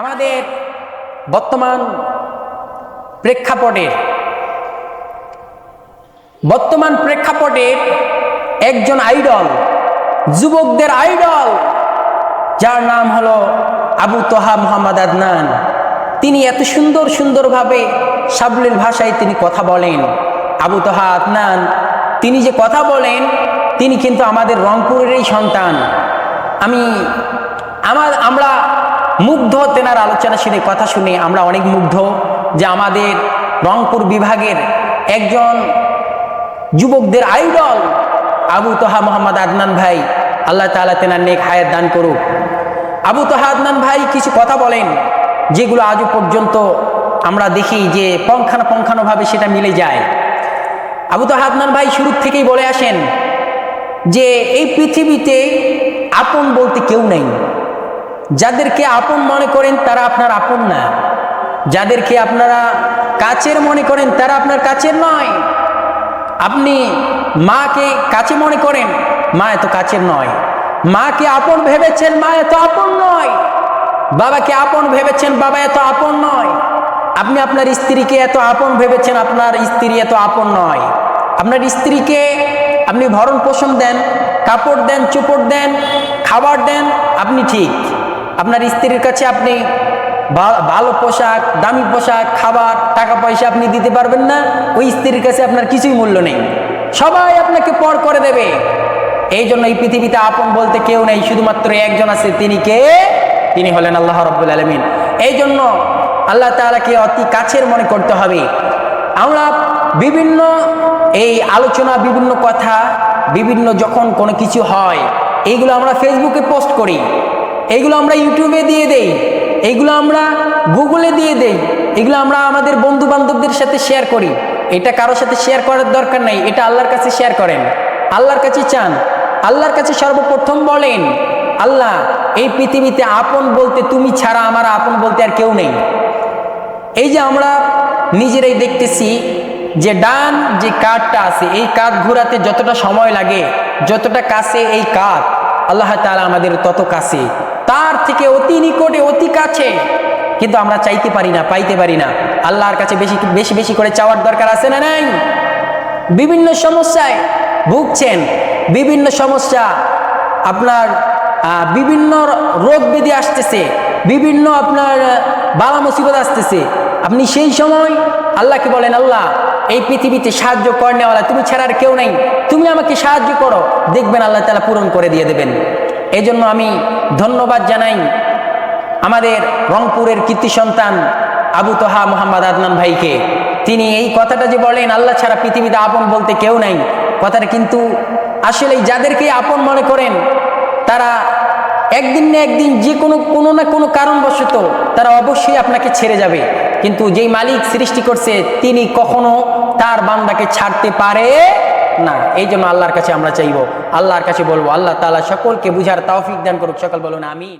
আমাদের বর্তমান প্রেক্ষাপটের বর্তমান প্রেক্ষাপটের একজন আইডল, যুবকদের আইডল, যার নাম হলো আবু তোহা মোহাম্মদ আদনান। তিনি এত সুন্দর সুন্দরভাবে সাবলীল ভাষায় তিনি কথা বলেন। আবু তোহা আদনান, তিনি যে কথা বলেন, তিনি কিন্তু আমাদের রংপুরেরই সন্তান। আমি, আমার, আমরা মুগ্ধ তেনার আলোচনা শুনে, কথা শুনে আমরা অনেক মুগ্ধ যে আমাদের রংপুর বিভাগের একজন যুবকদের আইডল আবু তোহা মোহাম্মদ আদনান ভাই, আল্লাহ তাআলা তেনার নেক হায়াত দান করুক। আবু তোহা আদনান ভাই কিছু কথা বলেন, যেগুলো আজও পর্যন্ত আমরা দেখি যে পঙ্খানো পঙ্খানোভাবে সেটা মিলে যায়। আবু তোহা আদনান ভাই শুরু থেকেই বলে আসেন যে, এই পৃথিবীতে আপন বলতে কেউ নেই। যাদেরকে আপন মনে করেন তারা আপনার আপন না। যাদেরকে আপনারা কাছের মনে করেন তারা আপনার কাছের নয়। আপনি মাকে কাছে মনে করেন, মা এত কাছের নয়। মাকে আপন ভেবেছেন, মা এত আপন নয়। বাবাকে আপন ভেবেছেন, বাবা এত আপন নয়। আপনি আপনার স্ত্রীকে এত আপন ভেবেছেন, আপনার স্ত্রী এত আপন নয়। আপনার স্ত্রীকে আপনি ভরণ পোষণ দেন, কাপড় দেন, চুপড় দেন, খাবার দেন, আপনি ঠিক। আপনার স্ত্রীর কাছে আপনি ভালো পোশাক, দামি পোশাক, খাবার, টাকা পয়সা আপনি দিতে পারবেন না, ওই স্ত্রীর কাছে আপনার কিছুই মূল্য নেই। সবাই আপনাকে পর করে দেবে। এই জন্য এই পৃথিবীতে আপন বলতে কেউ নেই, শুধুমাত্র একজন আছে, তিনি কে? তিনি হলেন আল্লাহ রব্বুল আলমিন। এই জন্য আল্লাহ তাআলাকে অতি কাছের মনে করতে হবে। আমরা বিভিন্ন এই আলোচনা, বিভিন্ন কথা, বিভিন্ন যখন কোনো কিছু হয়, এইগুলো আমরা ফেসবুকে পোস্ট করি। এইগুলো আমরা ইউটিউবে দিয়ে দেই এইগুলো আমরা গুগলে দিয়ে দেই, এগুলো আমরা আমাদের বন্ধু বান্ধবদের সাথে শেয়ার করি। এটা কারোর সাথে শেয়ার করার দরকার নাই, এটা আল্লাহর কাছে শেয়ার করেন। আল্লাহর কাছে চান, আল্লাহর কাছে সর্বপ্রথম বলেন, আল্লাহ, এই পৃথিবীতে আপন বলতে তুমি ছাড়া আমার আপন বলতে আর কেউ নেই। এই যে আমরা নিজেরাই দেখতেছি যে ডান যে কাঠটা আছে, এই কাঠ ঘোরাতে যতটা সময় লাগে, যতটা কাছে এই কাঠ, আল্লাহ তাআলা আমাদের তত কাছে। তার থেকে অতি নিকটে, অতি কাছে। কিন্তু আমরা চাইতে পারি না, পাইতে পারি না। আল্লাহর কাছে বেশি বেশি বেশি করে চাওয়ার দরকার আছে না নাই? বিভিন্ন সমস্যায় ভুগছেন। বিভিন্ন সমস্যা আপনার বিভিন্ন রোগ ব্যাধি আসতেছে। বিভিন্ন আপনার বালা মুসিবত আসতেছে। আপনি সেই সময় আল্লাহকে বলেন, আল্লাহ, এই পৃথিবীতে সাহায্য করেনেওয়ালা তুমি ছাড়া আর কেউ নেই। তুমি আমাকে সাহায্য করো। দেখবেন আল্লাহ তালা পূরণ করে দিয়ে দেবেন। এই জন্য আমি ধন্যবাদ জানাই আমাদের রংপুরের কীর্তি সন্তান আবু তোহা মোহাম্মদ আদনান ভাইকে। তিনি এই কথাটা যে বলেন, আল্লাহ ছাড়া পৃথিবীতে আপন বলতে কেউ নাই। কথাটা কিন্তু আসলে যাদেরকে আপন মনে করেন, তারা একদিন না একদিন যে কোনো কোনো না কোনো কারণবশত তারা অবশ্যই আপনাকে ছেড়ে যাবে। কিন্তু যেই মালিক সৃষ্টি করছে, তিনি কখনো তার বান্দাকে ছাড়তে পারে না, এই জন্য আল্লাহর কাছে আমরা চাইব, আল্লাহর কাছে বলব, আল্লাহ তালা সকলকে বুঝার তাওফিক দান করুক, সকল বলুন আমিন।